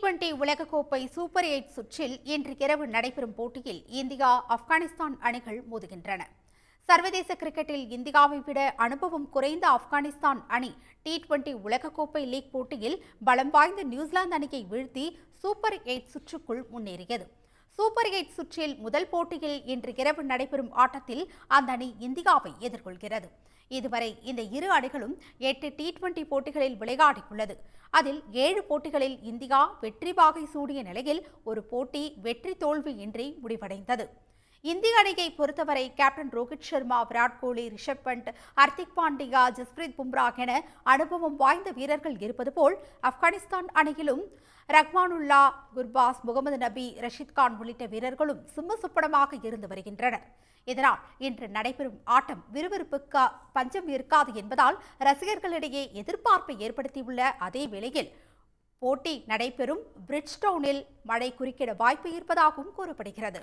Twenty உலகக்கோப்பை super eight சுற்றில் இன்று இரவு நடைபெறும் போட்டியில் இந்தியா ஆப்கானிஸ்தான் அணிகள் மோதுகின்றன. சர்வதேச கிரிக்கெட்டில் இந்தியாவை விட அனுபவம் குறைந்த ஆப்கானிஸ்தான் அணி டி டுவெண்டி உலகக்கோப்பை லீக் போட்டியில் பலம் வாய்ந்த நியூசிலாந்து அணியை வீழ்த்தி சூப்பர் எயிட் சுற்றுக்குள் முன்னேறியது. சூப்பர் எயிட் சுற்றில் முதல் போட்டியில் இன்று இரவு நடைபெறும் ஆட்டத்தில் அந்த அணி இந்தியாவை எதிர்கொள்கிறது. இதுவரை இந்த இரு அணிகளும் எட்டு டி டுவெண்டி போட்டிகளில் விளையாடியுள்ளது. அதில் ஏழு போட்டிகளில் இந்தியா வெற்றி பாகை சூடிய நிலையில் ஒரு போட்டி வெற்றி தோல்வி இன்றி முடிவடைந்தது. இந்திய அணியை பொறுத்தவரை கேப்டன் ரோஹித் சர்மா விராட் கோலி ரிஷப் பண்ட் ஹர்திக் பாண்டியா ஜஸ்பிரீத் பும்ரா என அனுபவம் வாய்ந்த வீரர்கள் இருப்பது போல் ஆப்கானிஸ்தான் அணியிலும் ரஹ்மானுல்லா குர்பாஸ் முகமது நபி ரஷீத் கான் உள்ளிட்ட வீரர்களும் சும்மசுப்படமாக இருந்து வருகின்றனர். இதனால் இன்று நடைபெறும் ஆட்டம் விறுவிறுப்புக்கு பஞ்சம் இருக்காது என்பதால் ரசிகர்களிடையே எதிர்பார்ப்பை ஏற்படுத்தியுள்ள அதே வேளையில் போட்டி நடைபெறும் பிரிட்ஜ்டவுனில் மழை குறுக்கிட வாய்ப்பு இருப்பதாகவும் கூறப்படுகிறது.